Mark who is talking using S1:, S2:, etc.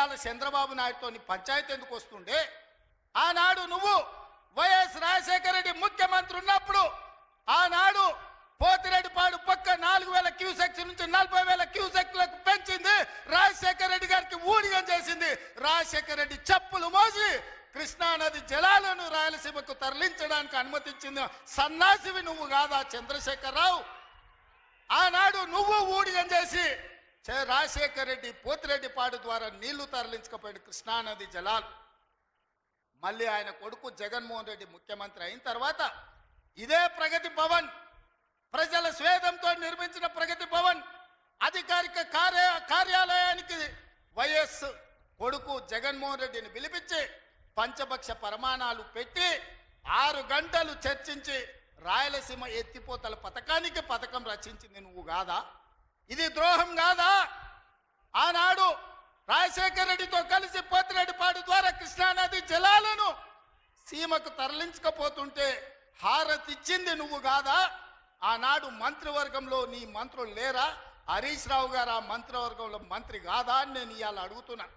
S1: ఇవాళ చంద్రబాబు నాయుడుతో నీ పంచాయతీ ఎందుకు వస్తుండే? ఆనాడు నువ్వు వైఎస్ రాజశేఖర రెడ్డి ముఖ్యమంత్రి ఉన్నప్పుడు ఆనాడు పోతిరెడ్డిపాడు పక్క నాలుగు వేల క్యూసెక్స్ నుంచి నలభై వేల క్యూసెక్లకు పెంచింది రాజశేఖర రెడ్డి గారికి ఊడిగం చేసింది. రాజశేఖర రెడ్డి చెప్పులు మోసి కృష్ణానది జలాలను రాయలసీమకు తరలించడానికి అనుమతించింది. సన్నాసివి నువ్వు కాదా చంద్రశేఖరరావు? ఆనాడు నువ్వు చే- రాజశేఖర్ రెడ్డి పోతిరెడ్డిపాడు ద్వారా నీళ్ళు తరలించకపోయిన కృష్ణానది జలాలు. మళ్ళీ ఆయన కొడుకు జగన్మోహన్ రెడ్డి ముఖ్యమంత్రి అయిన తర్వాత ఇదే ప్రగతి భవన్. ప్రజల స్వేదంతో నిర్మించిన ప్రగతి భవన్. అధికారిక కార్య కార్యాలయానికి వైఎస్ కొడుకు జగన్మోహన్ రెడ్డిని పిలిపించి పంచపక్ష ప్రమాణాలు పెట్టి ఆరు గంటలు చర్చించి రాయలసీమ ఎత్తిపోతల పథకానికి పథకం రచించింది నువ్వు కాదా? ఇది ద్రోహం కాదా? ఆనాడు రాజశేఖర రెడ్డితో కలిసి పోతిరెడ్డిపాడు ద్వారా కృష్ణానది జలాలను సీమకు తరలించకపోతుంటే హారతిచ్చింది నువ్వు కాదా? ఆనాడు మంత్రివర్గంలో నీ మంత్రులు లేరా? హరీష్ రావు గారు ఆ మంత్రివర్గంలో మంత్రి కాదా అని నేను ఇవాళ అడుగుతున్నాను